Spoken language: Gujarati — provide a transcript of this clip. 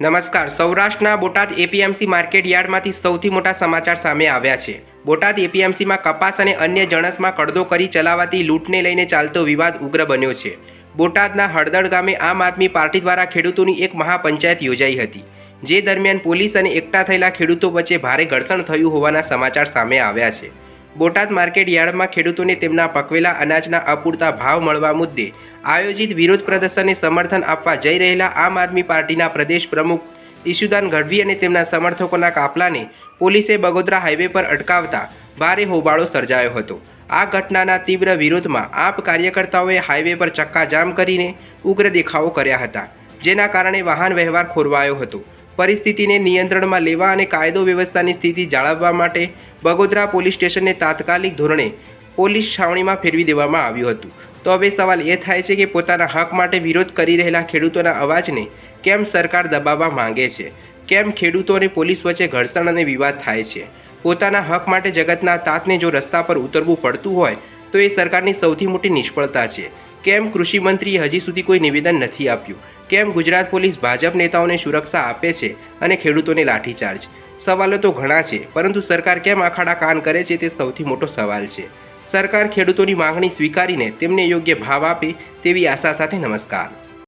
નમસ્કાર. સૌરાષ્ટ્રના બોટાદ એપીએમસી માર્કેટ યાર્ડમાંથી સૌથી મોટા સમાચાર સામે આવ્યા છે. બોટાદ એપીએમસીમાં કપાસ અને અન્ય જણસમાં કડદો કરી ચલાવાતી લૂંટને લઈને ચાલતો વિવાદ ઉગ્ર બન્યો છે. બોટાદના હળદળ ગામે આમ આદમી પાર્ટી દ્વારા ખેડૂતોની એક મહાપંચાયત યોજાઈ હતી. જે દરમિયાન પોલીસ અને એકઠા થયેલા ખેડૂતો વચ્ચે ભારે ઘર્ષણ થયું હોવાના સમાચાર સામે આવ્યા છે. બોટાદ માર્કેટ યાર્ડમાં ખેડૂતોને તેમના પકવેલા અનાજના અપૂરતા ભાવ મળવા મુદ્દે આયોજિત વિરોધ પ્રદર્શનને સમર્થન આપવા જઈ રહેલા આમ આદમી પાર્ટીના પ્રદેશ પ્રમુખ ઈશુદાન ગઢવી અને તેમના સમર્થકોના કાફલાને પોલીસે બગોદરા હાઈવે પર અટકાવતા ભારે હોબાળો સર્જાયો હતો. આ ઘટનાના તીવ્ર વિરોધમાં આપ કાર્યકર્તાઓએ હાઈવે પર ચક્કાજામ કરીને ઉગ્ર દેખાવો કર્યા હતા, જેના કારણે વાહન વ્યવહાર ખોરવાયો હતો. પરિસ્થિતિને નિયંત્રણમાં લેવા અને કાયદો વ્યવસ્થાની સ્થિતિ જાળવવા માટે બગોદરા પોલીસ સ્ટેશનને તાત્કાલિક ધોરણે પોલીસ છાવણીમાં ફેરવી દેવામાં આવ્યું હતું. તો હવે સવાલ એ થાય છે કે પોતાના હક માટે વિરોધ કરી રહેલા ખેડૂતોના અવાજને કેમ સરકાર દબાવવા માંગે છે? કેમ ખેડૂતો અને પોલીસ વચ્ચે ઘર્ષણ અને વિવાદ થાય છે? પોતાના હક માટે જગતના તાતને જો રસ્તા પર ઉતરવું પડતું હોય, તો એ સરકારની સૌથી મોટી નિષ્ફળતા છે. કેમ કૃષિ મંત્રીએ હજી સુધી કોઈ નિવેદન નથી આપ્યું? કેમ ગુજરાત પોલીસ ભાજપ નેતાઓને સુરક્ષા આપે છે અને ખેડૂતોને લાઠીચાર્જ? સવાલો તો ઘણા છે, પરંતુ સરકાર કેમ આખાડા કાન કરે છે તે સૌથી મોટો સવાલ છે. સરકાર ખેડૂતોની માંગણી સ્વીકારીને તેમને યોગ્ય ભાવ આપે તેવી આશા સાથે નમસ્કાર.